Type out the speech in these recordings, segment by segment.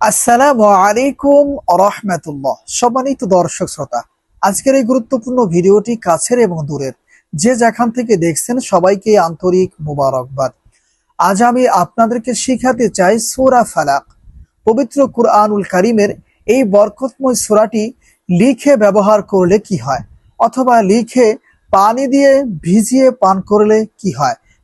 আসসালামু আলাইকুম রহমতুল্লাহ। সম্মানিত দর্শক শ্রোতা, আজকের এই গুরুত্বপূর্ণ ভিডিওটি কাছের এবং দূরের। যে যেখান থেকে দেখছেন সবাইকে আন্তরিক মুবারকবাদ। আজ আমি আপনাদেরকে শিখাতে চাই সূরা ফালাক। পবিত্র কুরআনুল কারিমের এই বরকতময় সূরাটি লিখে ব্যবহার করলে কি হয়? অথবা লিখে পানি দিয়ে ভিজিয়ে পান করলে কি হয়?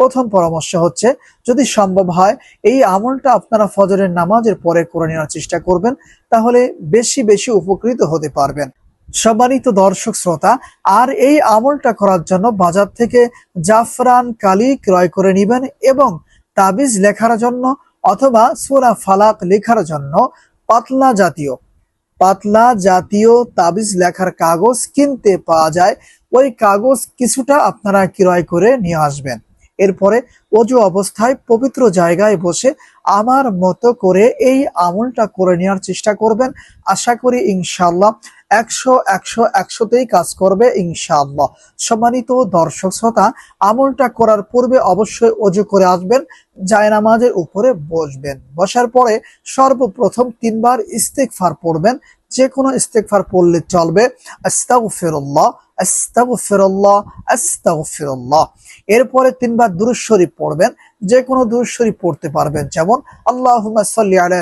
প্রথম পরামর্শ হচ্ছে, যদি সম্ভব হয়, এই আমলটা আপনারা ফজরের নামাজের পরে করে নেওয়ার চেষ্টা করবেন, তাহলে বেশি বেশি উপকৃত হতে পারবেন। সম্মানিত দর্শক শ্রোতা, আর এই আমলটা করার জন্য বাজার থেকে জাফরান কালি ক্রয় করে নেবেন এবং তাবিজ লেখার জন্য অথবা সুরা ফালাক লেখার জন্য পাতলা জাতীয় পাতলা জাতীয় তাবিজ লেখার কাগজ কিনতে পাওয়া যায়। ওই কাগজ কিছুটা আপনারা ক্রয় করে নিয়ে আসবেন। এরপরে অজু অবস্থায় পবিত্র জায়গায় বসে আমার মতো করে এই আমলটা করে নেওয়ার চেষ্টা করবেন। আশা করি ইনশাল্লাহ একশো একশো, একশোতেই কাজ করবে ইনশাআল্লাহ। সম্মানিত দর্শক শ্রোতা, আমলটা করার পূর্বে অবশ্যই অজু করে আসবেন, জায়নামাজের উপরে বসবেন। বসার পরে সর্বপ্রথম তিনবার ইস্তেকফার পড়বেন যে কোনো ইস্তেকফার পড়লে চলবে। আস্তাগফিরুল্লাহ এরপরে তিনবার দুরূদ শরীফ পড়বেন যে কোনো দুরূদ শরীফ পড়তে পারবেন। যেমন, আল্লাহুম্মা সাল্লি আলা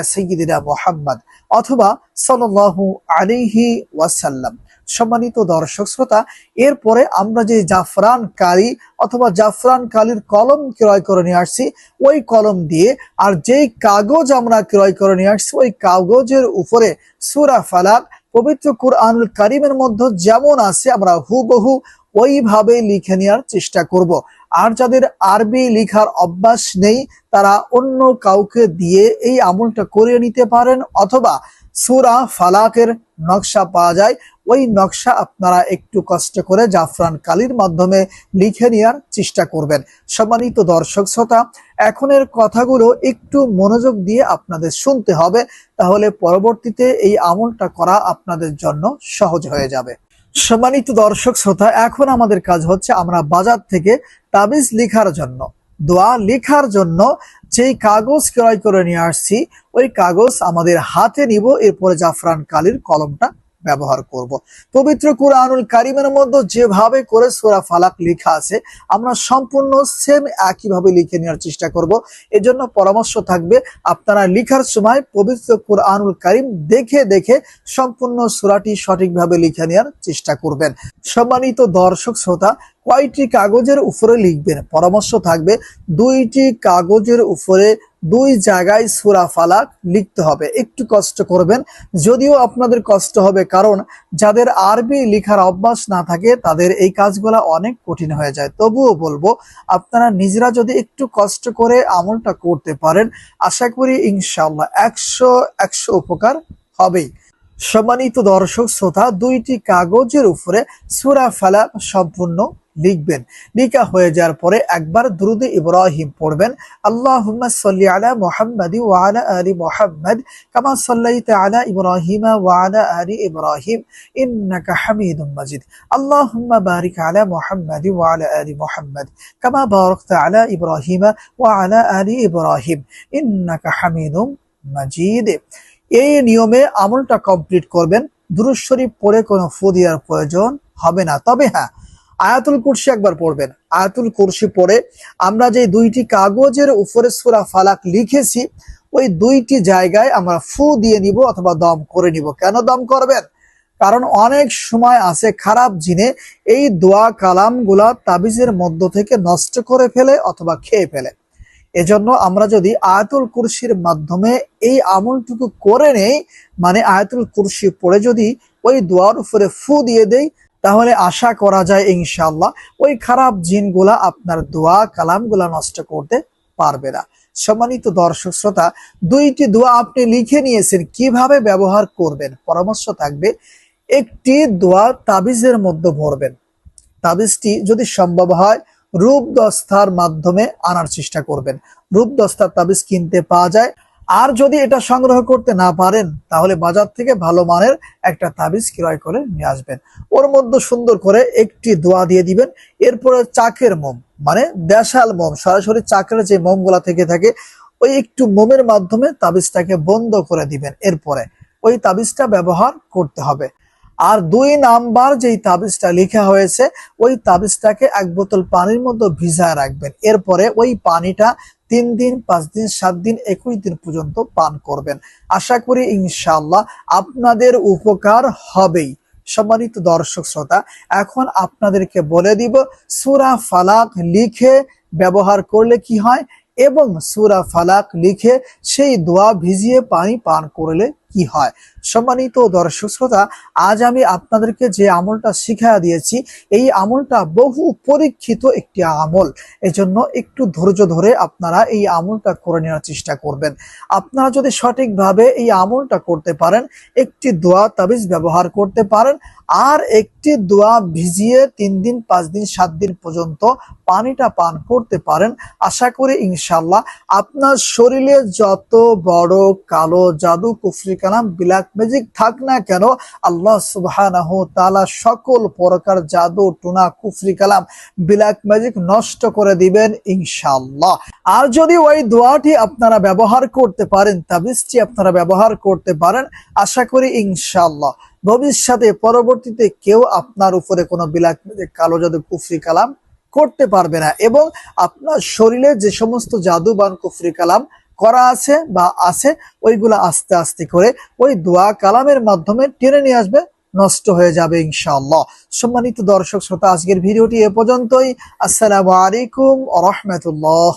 অথবা সাল্লাল্লাহু আলাইহি ওয়াসাল্লাম। সম্মানিত দর্শক শ্রোতা, এরপরে আমরা যে জাফরান কালি অথবা জাফরান কালির কলম ক্রয় করে নিয়ে আসছি, ওই কলম দিয়ে আর যেই কাগজ আমরা ক্রয় করে নিয়ে আসছি, ওই কাগজের উপরে সুরা ফালাক পবিত্র কুরআন কারিমের মধ্যে যেমন আছে আমরা হুবহু ওইভাবে লিখে নেওয়ার চেষ্টা করব। আর যাদের আরবি লেখার অভ্যাস নেই, তারা অন্য কাউকে দিয়ে এই আমলটা করিয়ে নিতে পারেন অথবা সুরা ফালাকের নকশা পাওয়া যায়। ওই নকশা আপনারা একটু কষ্ট করে জাফরান কালির মাধ্যমে লিখে নেওয়ার চেষ্টা করবেন। সম্মানিত দর্শক শ্রোতা, এখনের কথাগুলো একটু মনোযোগ দিয়ে আপনাদের শুনতে হবে, তাহলে পরবর্তীতে এই আমলটা করা আপনাদের জন্য সহজ হয়ে যাবে। সম্মানিত দর্শক শ্রোতা, এখন আমাদের কাজ হচ্ছে আমরা বাজার থেকে তাবিজ লিখার জন্য, দোয়া লিখার জন্য যেই কাগজ ক্রয় করে নিয়ে আসছি, ওই কাগজ আমাদের হাতে নিব। এরপরে জাফরান কালির কলমটা ব্যবহার করব। পবিত্র কুরআনুল কারিমের মধ্যে যেভাবে করে সোরা ফালাক লেখা আছে, আমরা সম্পূর্ণ সেম একইভাবে লিখে নেওয়ার চেষ্টা করব। এজন্য পরামর্শ থাকবে, আপনারা লিখার সময় পবিত্র কুরআনুল কারিম দেখে দেখে সম্পূর্ণ সোরাটি সঠিকভাবে লিখে নেওয়ার চেষ্টা করবেন। সম্মানিত দর্শক, শ্রোতা কয়টি কাগজের উপরে লিখবেন? পরামর্শ থাকবে, দুইটি কাগজের উপরে দুই জায়গায় সুরা ফালাক লিখতে হবে। একটু কষ্ট করবেন। যদিও আপনাদের কষ্ট হবে, কারণ যাদের আরবি লেখার অভ্যাস না থাকে, তাদের এই কাজগুলা অনেক কঠিন হয়ে যায়। তবুও বলব, আপনারা নিজেরা যদি একটু কষ্ট করে আমলটা করতে পারেন, আশা করি ইনশাল্লাহ একশো একশো উপকার হবেই। সম্মানিত দর্শক, শ্রোতা, দুইটি কাগজের উপরে সুরা ফালাক সম্পূর্ণ লিখবেন। লিখা হয়ে যাওয়ার পরে একবার দ্রুদ ইব্রাহিম পড়বেন। আল্লাহুম্মা সাল্লি মুহাম্মাদি ওয়া আলা আলি ইব্রাহিম ওয়া আলা মুহাম্মাদি ওয়া আলা মুহাম্মাদ কামা বারাকতা আলা ইব্রাহিম ওয়া আলা ইব্রাহিম ইন্নাকা হামিদুম মাজিদ। এই নিয়মে আমলটা কমপ্লিট করবেন। দুরুদ শরীফ পড়ে কোনো ফু দেওয়ার প্রয়োজন হবে না। তবে হ্যাঁ আয়াতুল কুরসি একবার পড়বেন। আয়াতুল কুরসি পড়ে আমরা যে দুইটি কাগজের উপরে সুরা ফালাক লিখেছি, ওই দুইটি জায়গায় আমরা ফু দিয়ে নিব অথবা দম করে নিব। কেন দম করবেন? কারণ অনেক সময় আছে খারাপ জিনে এই দোয়া কালামগুলা তাবিজের মধ্য থেকে নষ্ট করে ফেলে অথবা খেয়ে ফেলে। এজন্য আমরা যদি আয়াতুল কুরসির মাধ্যমে এই আমলটুকু করে নেই মানে আয়াতুল কুরসি পড়ে যদি ওই দোয়ার উপরে ফু দিয়ে দেই তাহলে আশা করা যায় ইনশাল্লাহ ওই খারাপ জিনগুলা আপনার দোয়া, কালামগুলা নষ্ট করতে পারবে না। সম্মানিত দর্শক শ্রোতা, দুইটি দোয়া আপনি লিখে নিয়েছেন, কীভাবে ব্যবহার করবেন? পরামর্শ থাকবে, একটি দোয়া তাবিজের মধ্যে ভরবেন। তাবিজটি যদি সম্ভব হয় রূপ দস্তার মাধ্যমে আনার চেষ্টা করবেন। রূপ দস্তার তাবিজ কিনতে পাওয়া যায় আর যদি এটা সংগ্রহ করতে না পারেন, তাহলে বাজার থেকে ভালো মানের একটা তাবিজ ক্রয় করে নিয়ে আসবেন। ওর মধ্যে সুন্দর করে একটি দোয়া দিয়ে দিবেন। এরপরে চাকের মোম মানে দেশাল মোম, সরাসরি চাকের যে মোমগুলা থেকে থাকে, ওই একটু মোমের মাধ্যমে তাবিজটাকে বন্ধ করে দিবেন। এরপরে ওই তাবিজটা ব্যবহার করতে হবে। আর দুই নাম্বার যেই তাবিজটা লেখা হয়েছে, ওই তাবিজটাকে এক বোতল পানির মধ্যে ভিজায় রাখবেন। এরপরে ওই পানিটা তিন দিন, পাঁচ দিন, সাত দিন, একুশ দিন পর্যন্ত পান করবেন। আশা করি ইনশাল্লাহ আপনাদের উপকার হবেই। সম্মানিত দর্শক শ্রোতা, এখন আপনাদেরকে বলে দিব, সুরা ফালাক লিখে ব্যবহার করলে কি হয় এবং সুরা ফালাক লিখে সেই দোয়া ভিজিয়ে পানি পান করলে কি হয়? সম্মানিত দর্শক শ্রোতা, আজ আমি আপনাদেরকে যে আমলটা শিখা দিয়েছি, এই আমলটা বহু পরীক্ষিত একটি আমল। এজন্য একটু ধৈর্য ধরে আপনারা এই আমলটা করে নেওয়ার চেষ্টা করবেন। আপনারা যদি সঠিকভাবে এই আমলটা করতে পারেন, একটি দোয়া তাবিজ ব্যবহার করতে পারেন, আর একটি দোয়া ভিজিয়ে তিন দিন, পাঁচ দিন, সাত দিন পর্যন্ত পানিটা পান করতে পারেন, আশা করি ইনশাল্লাহ আপনার শরীরে যত বড় কালো জাদু কুফরি কালাম বিলাক ম্যাজিক থাক না কেন, আল্লাহ তাআলা সকল প্রকার জাদু, টুনা, কুফরি কালাম বিলাক ম্যাজিক নষ্ট করে দিবেন ইনশাআল্লাহ। আর যদি ওই দোয়াটি আপনারা ব্যবহার করতে পারেন, তাবিজটি আপনারা ব্যবহার করতে পারেন, আশা করি ইনশাআল্লাহ। ভবিষ্যতে, পরবর্তীতে কেউ আপনার উপরে কোনো বিলাক ম্যাজিক কালো জাদু, কুফরি কালাম করতে পারবে না। এবং আপনার শরীরে যে সমস্ত জাদুবান, কুফরি কালাম করা আছে বা আছে, ওইগুলো আস্তে আস্তে করে ওই দোয়া কালামের মাধ্যমে টেনে নিয়ে আসবে, নষ্ট হয়ে যাবে ইনশাআল্লাহ। সম্মানিত দর্শক শ্রোতা, আজকের ভিডিওটি এ পর্যন্তই। আসসালামু আলাইকুম রহমতুল্লাহ।